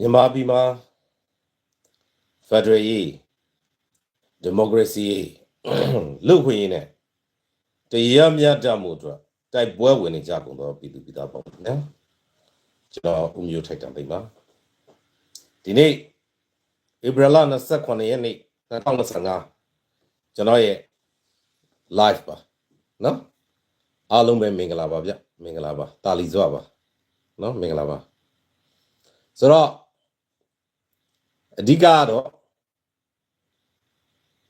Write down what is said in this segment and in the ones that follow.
မြန်မာပြည်မှာဖက်ဒရယ်ရေးဒီမိုကရေစီရေးလူ့ခွင့်ရေးနဲ့တရားမျှတမှုအတွက်တိုက်ပွဲဝင်နေကြကုန်သောပြည်သူပြည်သားပေါ့နော်ကျွန်တော်ဦးမျိုးထိုက်တံပိတ်ပါဒီနေ့ဧပြီလ29ရက်နေ့2025ကျွန်တော်ရဲ့ live ပါနော်အားလုံးပဲမင်္ဂလာပါဗျမင်္ဂလာပါတာလီစွာပါနော်မင်္ဂလာပါဆိုတော့ အဓိကကတော့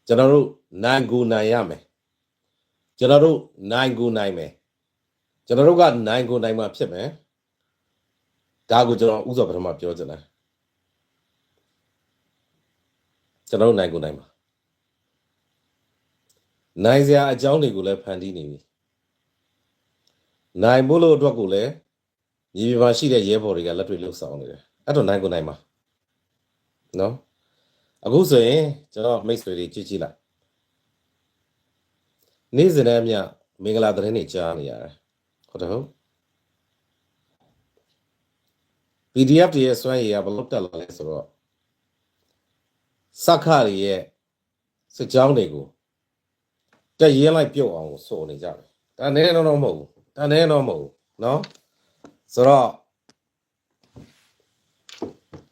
ကျွန်တော်တို့နိုင်ကူနိုင်ရမယ်ကျွန်တော်တို့နိုင်ကူနိုင်မယ်ကျွန်တော်တို့ကနိုင်ကူနိုင်မှာဖြစ်မယ်ဒါကိုကျွန်တော်ဥစ္စာပထမပြောချင်တယ်ကျွန်တော်တို့နိုင်ကူနိုင်မှာနိုင်စရာအကြောင်းတွေကိုလည်းဖန်တီးနေပြီနိုင်ဖို့လို့အတွက်ကိုလည်းမြေပြင်မှာရှိတဲ့ရဲဘော်တွေကလက်တွေ့လှုပ်ဆောင်နေတယ်အဲ့တော့နိုင်ကူနိုင်မှာ နော်အခုဆိုရင်ကျွန်တော်မိတ်ဆွေတွေကြည့်ကြည့်လိုက်နေ့စဉ်နဲ့အမျှမင်္ဂလာသတင်းတွေကြားနေရတယ်ဟုတ်တယ်ဟုတ် PDF တွေရဲ့စွမ်းရည်ကဘယ်လောက်တက်လာလဲဆိုတော့စက္ခတွေရဲ့စစ်ကြောင်းတွေကိုတက်ရဲလိုက်ပြုတ်အောင်ကိုစိုးနေကြတယ်ဒါနဲ့တော့တော့မဟုတ်ဘူးဒါနဲ့တော့မဟုတ်ဘူးเนาะဆိုတော့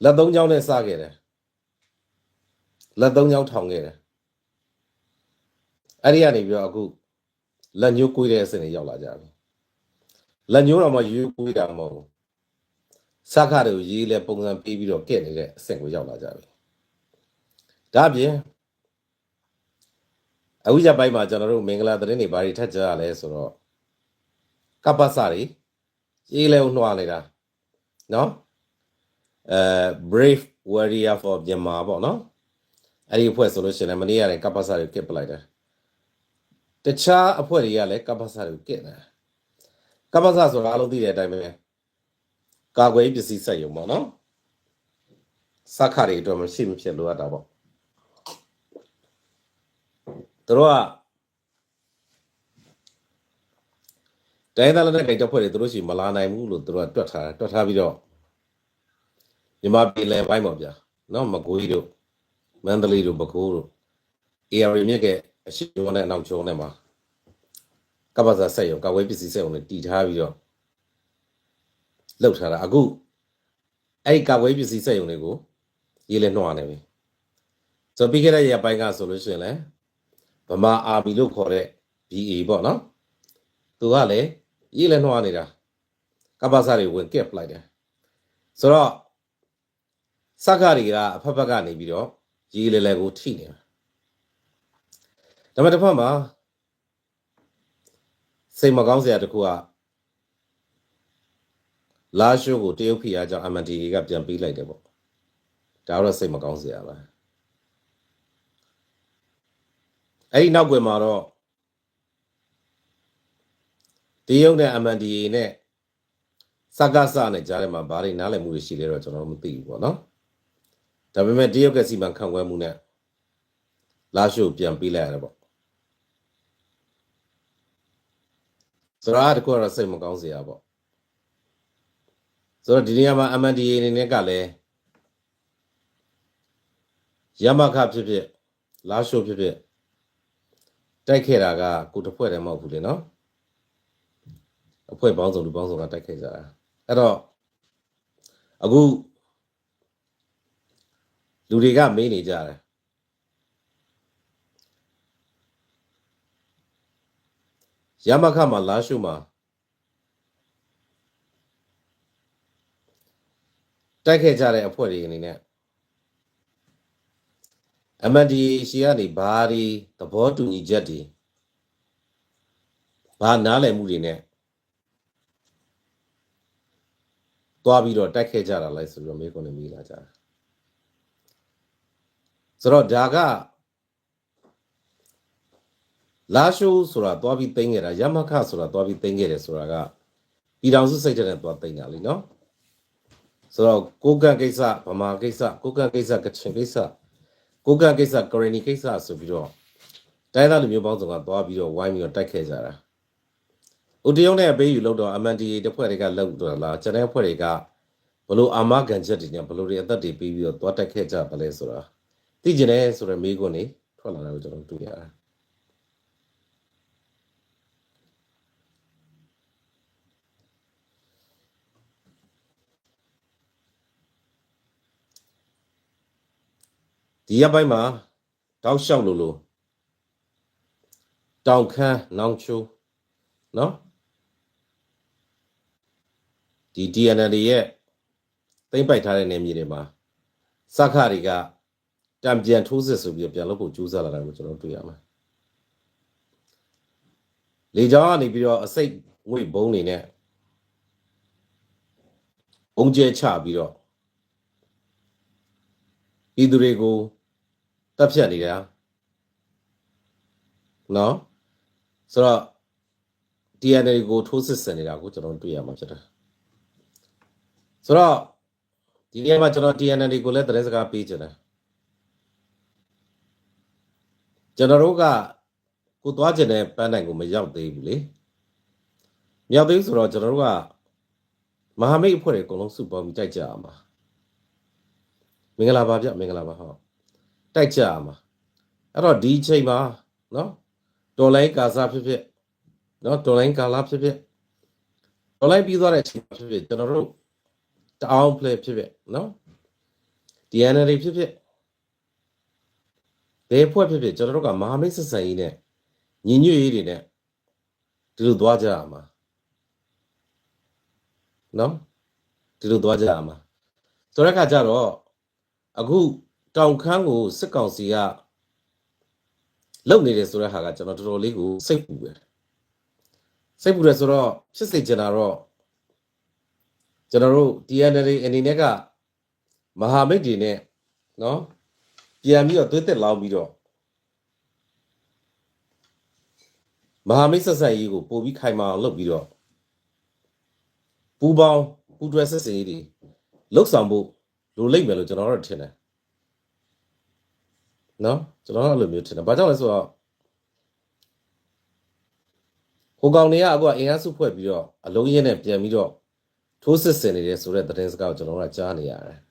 လက်သုံးချောင်းနဲ့စခဲ့တယ် လက်သုံးချောင်းထောင်ခဲ့တယ်အဲ့ဒီကနေပြီးတော့အခုလက်ညှိုးကွေးတဲ့အဆင့်တွေရောက်လာကြပြီလက်ညှိုးတော့မှယူကွေးတာမဟုတ်ဘူးစကားတွေကိုရေးလဲပုံစံပေးပြီးတော့ကဲ့နေတဲ့အဆင့်ကိုရောက်လာကြပြီဒါအပြင်အခုရပိုင်းမှာကျွန်တော်တို့မင်္ဂလာသတင်းတွေဘာတွေထပ်ကြရလဲဆိုတော့ကပ္ပစတွေရေးလဲနှွားနေတာနော်အဲ brave warrior for Myanmar ပေါ့နော် အဲ့ဒီအဖွဲ့ဆိုလို့ရှိရင်လည်းမနေ့ကလည်းကပ္ပစတွေကစ်ပလိုက်တယ်တခြားအဖွဲ့တွေကလည်းကပ္ပစတွေကိုကစ်တယ်ကပ္ပစဆိုတာအားလုံးသိတဲ့အတိုင်းပဲကာကွယ်ရေးပစ္စည်းစက်ရုံပေါ့နော်စခါတွေအတွက်မရှိမဖြစ်လိုအပ်တာပေါ့သူတို့ကတိုင်းသားလက်နက်ကိုင်တပ်ဖွဲ့တွေသူတို့ရှိမလာနိုင်ဘူးလို့သူတို့ကတွက်ထားတယ်တွက်ထားပြီးတော့မြန်မာပြည်လယ်ပိုင်းပေါ့ဗျာနော်မကွေးတို့ မန္တလေးတို့ပဲခူးတို့ AR မြစ်ကအရှိကျော်နဲ့အနောက်ကျော်နဲ့မှာကပ္ပစာစက်ရုံကာကွယ်ရေးပစ္စည်းစက်ရုံတွေတည်ထားပြီးတော့လောက်ထားတာအခုအဲ့ဒီကာကွယ်ရေးပစ္စည်းစက်ရုံတွေကိုရေးလဲနှောနေပြီဆိုတော့ပြီးခဲ့တဲ့ရက်ပိုင်းကဆိုလို့ရှိရင်လည်းဗမာအာမီလို့ခေါ်တဲ့ BA ပေါ့နော်သူကလည်းရေးလဲနှောနေတာကပ္ပစာတွေဝင်ကက်ပလိုက်တယ်ဆိုတော့စက္ကတွေကအဖက်ဖက်ကနေပြီးတော့ ရေးလဲလဲကိုထိနေတာဒါပေမဲ့တစ်ဖက်မှာစိတ်မကောင်းစရာတစ်ခုကလာရှိုးကိုတရုတ်ဖိအားကြောင့် MNDA ကပြန်ပေးလိုက်တယ်ပေါ့ဒါတော့စိတ်မကောင်းစရာပါအဲ့ဒီနောက်ွယ်မှာတော့တရုတ်နဲ့ MNDA နဲ့စကားစနဲ့ကြားထဲမှာဘာတွေနားလည်မှုတွေရှိလဲတော့ကျွန်တော်မသိဘူးပေါ့နော် ဒါပေမဲ့တရုတ်ကစီမံခန့်ခွဲမှုနဲ့လာရှိုးပြန်ပေးလိုက်ရတယ်ပေါ့ဆိုတော့တကူကတော့စိတ်မကောင်းစရာပေါ့ဆိုတော့ဒီနေရာမှာ MNDA အနေနဲ့ကလည်းရမခဖြစ်ဖြစ်လာရှိုးဖြစ်ဖြစ်တိုက်ခဲ့တာကကိုတစ်ဖွဲ့တည်းမဟုတ်ဘူးလေနော်အဖွဲ့ပေါင်းစုံလူပေါင်းစုံကတိုက်ခဲ့ကြတာအဲ့တော့အခု လူတွေကမေးနေကြတယ်ရမခမှာလာရှိုးမှာတိုက်ခဲ့ကြတဲ့အဖွဲ့တွေအနေနဲ့ MND ရှီကနေဘာဒီသဘောတူညီချက်တွေဘာနားလည်မှုတွေနဲ့တွားပြီးတော့တိုက်ခဲ့ကြတာလိုက်ဆိုပြီးတော့မေးခွန်းတွေမေးလာကြတာ ဆိုတော့ဒါကလာရှိုးဆိုတာတွားပြီးသိမ်းခဲ့တာရမခဆိုတာတွားပြီးသိမ်းခဲ့တယ်ဆိုတာကပြည်တော်စုစိတ်ဓာတ်နဲ့တွားသိမ်းတာလीနော်ဆိုတော့ကိုကန့်ကိစ္စဗမာကိစ္စကိုကန့်ကိစ္စကချင်ကိစ္စကိုကန့်ကိစ္စကရဏီကိစ္စဆိုပြီးတော့တိုင်းသားလူမျိုးပေါင်းစုံကသွားပြီးတော့ဝိုင်းပြီးတော့တိုက်ခဲ့ကြတာဥတရုံနဲ့အပေးယူလို့တော့ MNDA တဖွဲ့တွေကလောက်တော့လားကျန်တဲ့ဖွဲ့တွေကဘလို့အာမခံချက်တွေနဲ့ဘလို့တွေအသက်တွေပြီးပြီးတော့သွားတက်ခဲ့ကြပါလဲဆိုတာ သိကျင်တယ်ဆိုတော့မိကွန်းနေထွက်လာတာကိုကျွန်တော်တွေ့ရတယ်ဒီရက်ပိုင်းမှာတောက်လျှောက်လို့လို့တောင်ခမ်းနောင်ချိုးနော်ဒီ DNL တွေရဲ့သိမ့်ပိုက်ထားတဲ့နေမြေတွေမှာစခတွေက တံပြန်ထိုးစစ်ဆိုပြီးတော့ပြန်လုပ်ဖို့ကြိုးစားလာတာကိုကျွန်တော်တွေ့ရမှာလေကြောင်းကနေပြီးတော့အစိတ်ငွေဘုံနေနဲ့ဘုံကျဲချပြီးတော့ပြည်သူတွေကိုတပ်ဖြတ်နေတာနော်ဆိုတော့ DNA ကိုထိုးစစ်ဆင်နေတာကိုကျွန်တော်တွေ့ရမှာဖြစ်တယ်ဆိုတော့ဒီနေ့မှာကျွန်တော် DNA ကိုလည်းသတင်းစကားပေးချင်တယ် ကျွန်တော်တို့ကကိုသွားကျင်တဲ့ပန်းတိုင်ကိုမရောက်သေးဘူးလေမရောက်သေးဘူးဆိုတော့ကျွန်တော်တို့ကမဟာမိတ်အဖွဲ့တွေအကုန်လုံးစုပေါင်းပြီးတိုက်ကြရမှာမင်္ဂလာပါဗျမင်္ဂလာပါဟောတိုက်ကြရမှာအဲ့တော့ဒီအချိန်မှာနော်တော်လိုင်းကာစားဖြစ်ဖြစ်နော်တော်လိုင်းကာလာဖြစ်ဖြစ်တော်လိုင်းပြီးသွားတဲ့အချိန်မှာဖြစ်ဖြစ်ကျွန်တော်တို့တအောင် play ဖြစ်ဖြစ်နော် DNA ဖြစ်ဖြစ် ဘယ်ဖွဲ့ဖြစ်ဖြစ်ကျွန်တော်တို့ကမဟာမိတ်ဆက်ဆံရေးနဲ့ညီညွတ်ရေးတွေနဲ့ဒီလိုသွားကြရမှာနော်ဒီလိုသွားကြရမှာဆိုတဲ့အခါကျတော့အခုတောင်ခမ်းကိုစစ်ကောင်စီကလုံနေတယ်ဆိုတဲ့ဟာကကျွန်တော်တော်တော်လေးကိုစိတ်ပူပဲစိတ်ပူတယ်ဆိုတော့ဖြစ်စေချင်တာတော့ကျွန်တော်တို့ TNL အနေနဲ့ကမဟာမိတ်တွေနဲ့နော် ပြန်ပြီးတော့သွေးတက်လောင်းပြီးတော့မဟာမိတ်ဆက်ဆံရေးကိုပို့ပြီးခိုင်မာအောင်လုပ်ပြီးတော့ပူပေါင်းပူတွဲဆက်ဆံရေးတွေလှုပ်ဆောင်ဖို့လိုလိမ့်မယ်လို့ကျွန်တော်တို့ထင်တယ်နော်ကျွန်တော်တို့အဲ့လိုမျိုးထင်တယ်ဘာကြောင့်လဲဆိုတော့ဟိုကောင်တွေကအခုကအင်အားစုဖွဲ့ပြီးတော့အလုံးရင်းနဲ့ပြန်ပြီးတော့ထိုးစစ်ဆင်နေတယ်ဆိုတဲ့သတင်းစကားကိုကျွန်တော်တို့ကကြားနေရတယ်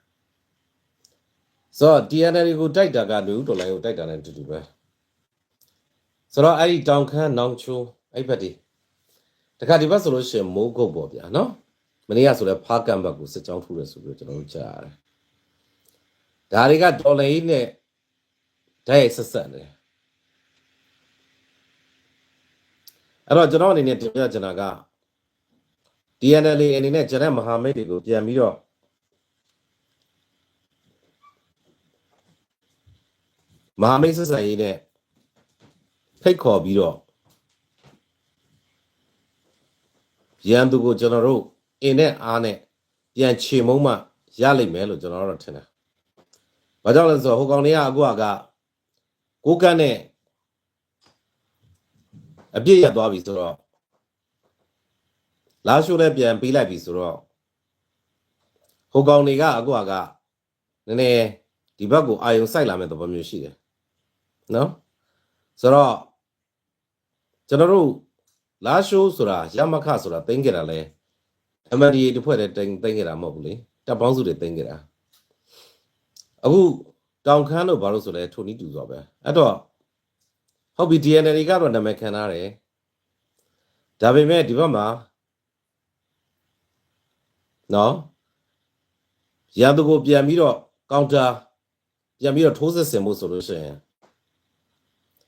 ဆိုတော့ TNL ကိုတိုက်တာကလူဦးတော်လိုင်းကိုတိုက်တာနဲ့အတူတူပဲဆိုတော့အဲ့ဒီတောင်ခမ်းနောင်ချိုးအဲ့ဘက်ဒီတခါဒီဘက်ဆိုလို့ရှိရင်မိုးကုတ်ပေါ့ဗျာနော်မနေ့ကဆိုလဲဖားကံဘက်ကိုစစ်ကြောင်းထိုးတယ်ဆိုပြီးတော့ကျွန်တော်တို့ကြားရတယ်ဒါတွေကဒေါ်လာကြီးနဲ့ဓာတ်ရိုက်ဆက်ဆက်နေတယ်အဲ့တော့ကျွန်တော်အနေနဲ့တင်ပြချင်တာက DNL အနေနဲ့ကျန်တဲ့မဟာမိတ်တွေကိုပြန်ပြီးတော့ မဟာမိတ်ဆက်ဆံရေးနဲ့ဖိတ်ခေါ်ပြီးတော့ရန်သူကိုကျွန်တော်တို့အင်းနဲ့အားနဲ့ပြန်ချေမုံမှရလိမ့်မယ်လို့ကျွန်တော်တို့ထင်တယ်။ဘာကြောင့်လဲဆိုတော့ဟိုကောင်တွေကအခုကကိုကန့်နဲ့အပြည့်ရသွားပြီဆိုတော့လာရှိုးလည်းပြန်ပေးလိုက်ပြီဆိုတော့ဟိုကောင်တွေကအခုကနည်းနည်းဒီဘက်ကိုအာယုံစိုက်လာမဲ့သဘောမျိုးရှိတယ် နော်ဆိုတော့ကျွန်တော်တို့လာရှိုးဆိုတာရမခဆိုတာတင်ကြတာလဲ MNDA တစ်ဖွဲ့တည်းတင်တင်ကြတာမဟုတ်ဘူးလေတပ်ပေါင်းစုတွေတင်ကြတာအခုတောင်ခမ်းတို့ဘာလို့ဆိုလဲထိုနီးတူဆိုပဲအဲ့တော့ဟုတ်ပြီ DNL ကတော့နာမည်ခံထားတယ်ဒါပေမဲ့ဒီဘက်မှာနော်ရန်သူကိုပြန်ပြီးတော့ကောင်တာပြန်ပြီးတော့ထိုးစစ်ဆင်မှုဆိုလို့ရှိရင်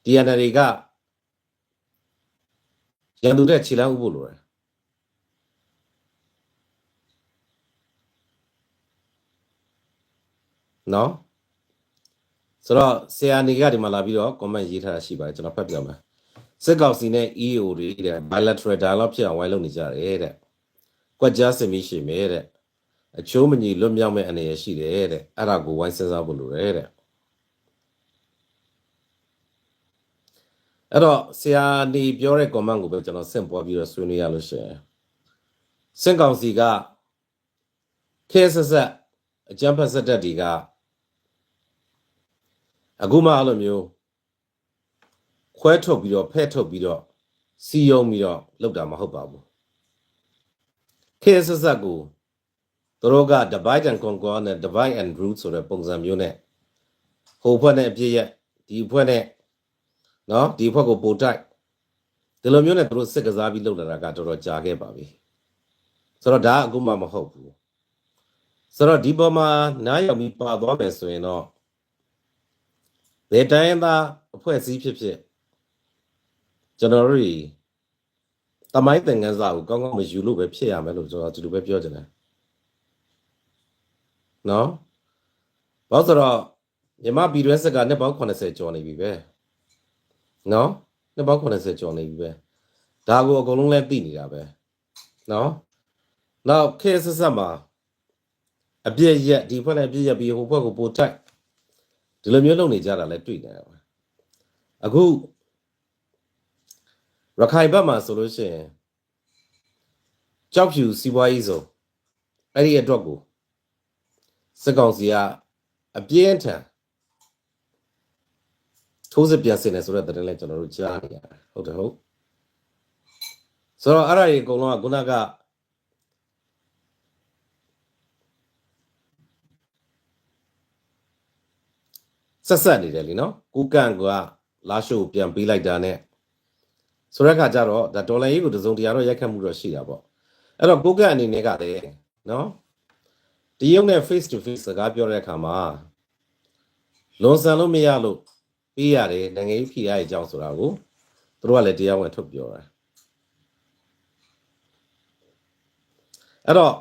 DNL ကရန်သူတဲ့ခြေလမ်းဥဖို့လိုတယ်နော်ဆိုတော့ဆရာနေကဒီမှာလာပြီးတော့ comment ရေးထားတာရှိပါတယ်ကျွန်တော်ဖတ်ပြမယ်စစ်ကောင်စီနဲ့ EO တွေတဲ့ bilateral dialogue ဖြစ်အောင်ဝိုင်းလုပ်နေကြတယ်တဲ့ကွက်ကြားစင်မီရှိမယ်တဲ့အချိုးမညီလွတ်မြောက်မဲ့အနေရရှိတယ်တဲ့အဲ့ဒါကိုဝိုင်းစဉ်းစားဖို့လိုတယ်တဲ့ အဲ့တော့ဆရာနေပြောတဲ့ comment ကိုပဲကျွန်တော်ဆင့်ပွားပြီးတော့ဆွေးနွေးရလို့ရှိရင်စင်ကောင်စီကခဲဆက်ဆက်အကြမ်းဖက်ဆက်တက်တွေကအခုမှအဲ့လိုမျိုးခွဲထုတ်ပြီးတော့ဖဲ့ထုတ်ပြီးတော့စီယုံပြီးတော့လောက်တာမဟုတ်ပါဘူးခဲဆက်ဆက်ကိုသူတို့က divide and conquer နဲ့ divide and rule ဆိုတဲ့ပုံစံမျိုးနဲ့ဟိုဖွဲ့နဲ့အပြည့်ရက်ဒီဖွဲ့နဲ့ နော်ဒီဖွဲ့ကိုပို့တိုက်ဒီလိုမျိုးနဲ့သူတို့စစ်ကစားပြီးလုပ်လာတာကတော်တော်ကြာခဲ့ပါပြီဆိုတော့ဒါကအခုမှမဟုတ်ဘူးဆိုတော့ဒီပေါ်မှာနားရောက်ပြီးပါသွားမယ်ဆိုရင်တော့ဘယ်တိုင်းသားအဖွဲ့အစည်းဖြစ်ဖြစ်ကျွန်တော်တို့တွေတမိုင်းသင်ခန်းစာကိုကောင်းကောင်းမယူလို့ပဲဖြစ်ရမယ်လို့ကျွန်တော်ဒီလိုပဲပြောချင်တယ်နော်ဘာလို့ဆိုတော့မြန်မာပြည်တွင်းစစ်ကနှစ်ပေါင်း80ကျော်နေပြီပဲ နော်နှစ်ပေါင်း80ကျော်နေပြီပဲဒါကိုအကုန်လုံးလဲသိနေတာပဲနော်နောက်ခေတ်ဆက်ဆက်မှာအပြည့်ရက်ဒီဖွဲ့နဲ့အပြည့်ရက်ပြီးဟိုဘက်ကိုပို့တိုက်ဒီလိုမျိုးလုပ်နေကြတာလဲတွေ့နေရပါအခုရခိုင်ဘက်မှာဆိုလို့ရှိရင်ကြောက်ဖြူစီးပွားရေးဆိုအဲ့ဒီအတွက်ကိုစစ်ကောင်စီကအပြင်းထန် ထိုးစစ်ပြန်စင်နေဆိုတဲ့တဲ့လဲကျွန်တော်တို့ကြားနေရတယ်ဟုတ်တယ်ဟုတ်ဆိုတော့အဲ့ဒါကြီးအကုန်လုံးကခုနကဆက်ဆက်နေတယ်လीနော်ကူကန်ကလာရှိုးကိုပြန်ပေးလိုက်တာ ਨੇ ဆိုတဲ့အခါကျတော့ဒါဒေါ်လာရေးကိုတစုံတရာတော့ရိုက်ခတ်မှုတော့ရှိတာပေါ့အဲ့တော့ကိုကန့်အနေနဲ့ကလည်းနော်တရုတ်နဲ့ face to face စကားပြောတဲ့အခါမှာလွန်ဆန်လို့မရလို့ ပေးရတယ်နိုင်ငံရေးဖိအားရဲ့အကြောင်းဆိုတာကိုသူတို့ကလည်းတရားဝင်ထုတ်ပြောတာအဲ့တော့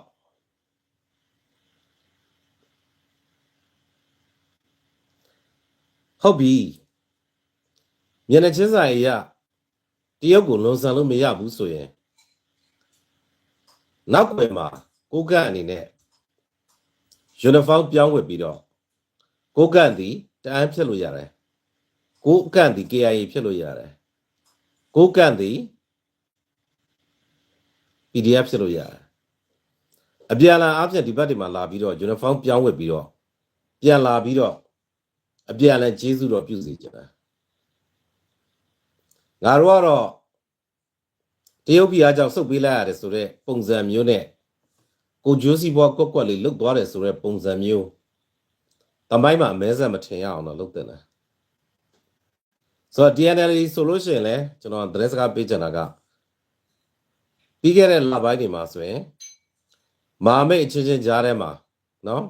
ဟုတ်ပြီမျက်နှာချင်းစာရေးရတရုတ်ကိုလွန်ဆန်လို့မရဘူးဆိုရင်နောက်ွယ်မှာကိုကန့်အနေနဲ့ယူနီဖောင်းပြောင်းဝတ်ပြီးတော့ကိုကန့်သည်တအန်းဖြစ်လို့ရတယ် ကိုကန့်သည် KIA ဖြစ်လို့ရတယ်ကိုကန့်သည် PDF ဖြစ်လို့ရတယ်အပြန်လာအပြင်ဒီဘက်ဒီမှာလာပြီးတော့ယူနီဖောင်းပြောင်းဝတ်ပြီးတော့ပြန်လာပြီးတော့အပြန်လဲကျေးဇူးတော်ပြုစီကြတာငါတို့ကတော့တရုတ်ပြည်အားကြောင့်စုပ်ပေးလိုက်ရတယ်ဆိုတော့ပုံစံမျိုးနဲ့ကိုဂျိုးစီဘွားကွက်ကွက်လေးလုတ်သွားတယ်ဆိုတော့ပုံစံမျိုးတမိုင်းမှာအမဲဆက်မထင်ရအောင်တော့လုပ်တင်တယ် ဆိုတော့ DNL ဆိုလို့ရှိရင်လည်းကျွန်တော်သတင်းစကားပေးချင်တာကပြီးခဲ့တဲ့လပိုင်းတွေမှာဆိုရင်မာမိတ်အချင်းချင်းကြားထဲမှာနော်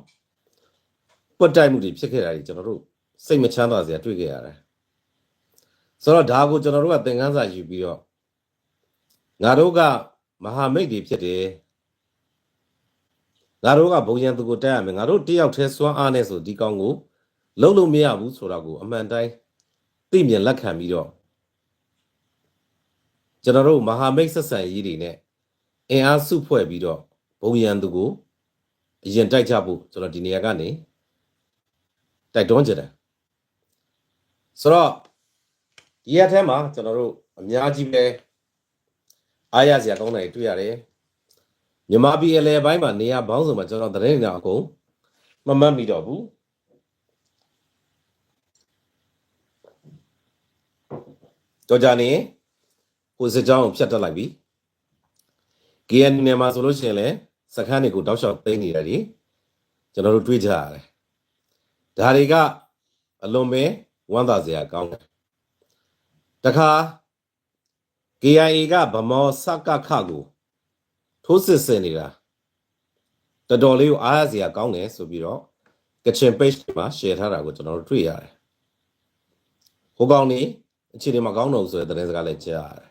ပွတ်တိုက်မှုတွေဖြစ်ခဲ့တာကြီးကျွန်တော်တို့စိတ်မချမ်းသာစရာတွေ့ခဲ့ရတယ်ဆိုတော့ဒါကိုကျွန်တော်တို့ကသင်ခန်းစာယူပြီးတော့ငါတို့ကမဟာမိတ်တွေဖြစ်တယ်ငါတို့ကဘုံရန်သူကိုတက်ရမယ်ငါတို့တယောက်တည်းစွမ်းအားနဲ့ဆိုဒီကောင်ကိုလုံးလို့မရဘူးဆိုတာကိုအမှန်တိုင်း သိမြင်လက်ခံပြီးတော့ကျွန်တော်တို့မဟာမိတ်ဆက်ဆံရေးတွေနဲ့အင်အားစုဖွဲ့ပြီးတော့ဘုံရန်သူကိုအရင်တိုက်ကြဖို့ကျွန်တော်ဒီနေရာကနေတိုက်တွန်းကြတယ်ဆိုတော့ဒီရက်ထဲမှာကျွန်တော်တို့အများကြီးပဲအားရစရာကောင်းတယ်တွေ့ရတယ်မြမပြည်အလဲပိုင်းမှာနေရာဘောင်းစုံမှာကျွန်တော်သတင်းတွေအကုန်မမှတ်မိတော့ဘူး ကြောကြနေဟိုစစ်ကြောင်းကိုဖြတ်တက်လိုက်ပြီ KN နယ်မှာဆိုလို့ရှိရင်လည်းစခန်းတွေကိုတောက်လျှောက်သိမ်းနေတယ်ဒီကျွန်တော်တို့တွေးကြရတယ်ဒါတွေကအလွန်ပဲဝမ်းသာစရာကောင်းတယ်တခါ KIA ကဗမောစကခကိုထိုးစစ်ဆင်နေတာတော်တော်လေးကိုအားရစရာကောင်းတယ်ဆိုပြီးတော့ကချင် page မှာ share ထားတာကိုကျွန်တော်တို့တွေ့ရတယ်ဟိုကောင်နေ အခြေအနေမကောင်းတော့ဘူးဆိုတဲ့သတင်းစကားလည်းကြားရတယ်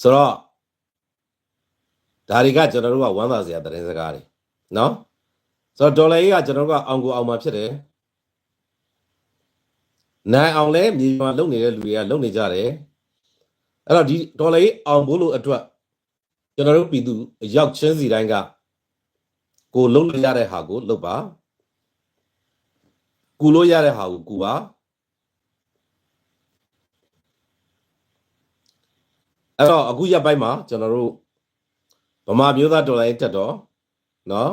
ဆိုတော့ဒါတွေကကျွန်တော်တို့ကဝမ်းသာစရာသတင်းစကားတွေနော်ဆိုတော့ဒေါ်လာကြီးကကျွန်တော်တို့ကအောင်ကိုအောင်မှာဖြစ်တယ်နိုင်အောင်လဲမြေမှာလုံနေတဲ့လူတွေကလုံနေကြတယ်အဲ့တော့ဒီဒေါ်လာကြီးအောင်ဖို့လို့အတွက်ကျွန်တော်တို့ပြည်သူအရောက်ချင်းစီတိုင်းကကိုလုံလို့ရတဲ့ဟာကိုလုပ်ပါကူလို့ရတဲ့ဟာကိုကူပါ အဲ့တော့အခုရက်ပိုင်းမှာကျွန်တော်တို့ဗမာမျိုးသားဒေါ်လာရေးတက်တော့နော်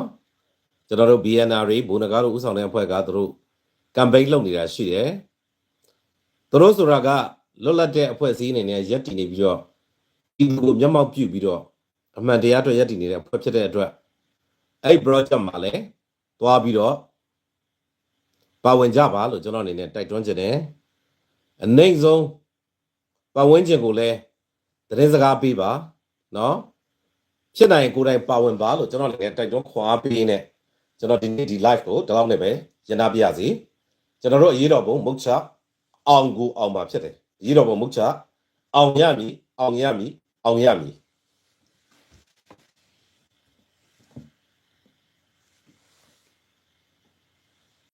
ကျွန်တော်တို့ BNR ဘုံနဂါတို့ဥဆောင်တဲ့အဖွဲ့ကသူတို့ကမ်ပိန်းလုပ်နေတာရှိတယ်သူတို့ဆိုတာကလွတ်လပ်တဲ့အဖွဲ့အစည်းအနေနဲ့ရက်တည်နေပြီးတော့ဒီကိုမျက်မှောက်ပြုပြီးတော့အမှန်တရားအတွက်ရက်တည်နေတဲ့အဖွဲ့ဖြစ်တဲ့အတွက်အဲ့ဒီ project မှာလည်းသွားပြီးတော့ပါဝင်ကြပါလို့ကျွန်တော်အနေနဲ့တိုက်တွန်းချင်တယ်အနိုင်ဆုံးပတ်ဝန်းကျင်ကိုလည်း သတင်းစကားပေးပါနော်ဖြစ်နိုင်ရင်ကိုယ်တိုင်ပါဝင်ပါလို့ကျွန်တော်အနေနဲ့တိုက်တွန်းခွာပေးနေကျွန်တော်ဒီနေ့ဒီ live ကိုဒီလောက်နဲ့ပဲရန်နာပြရစီကျွန်တော်တို့အရေးတော်ပုံမုတ်ချအောင်ကိုအောင်ပါဖြစ်တယ်အရေးတော်ပုံမုတ်ချအောင်ရမည်အောင်ရမည်အောင်ရမည်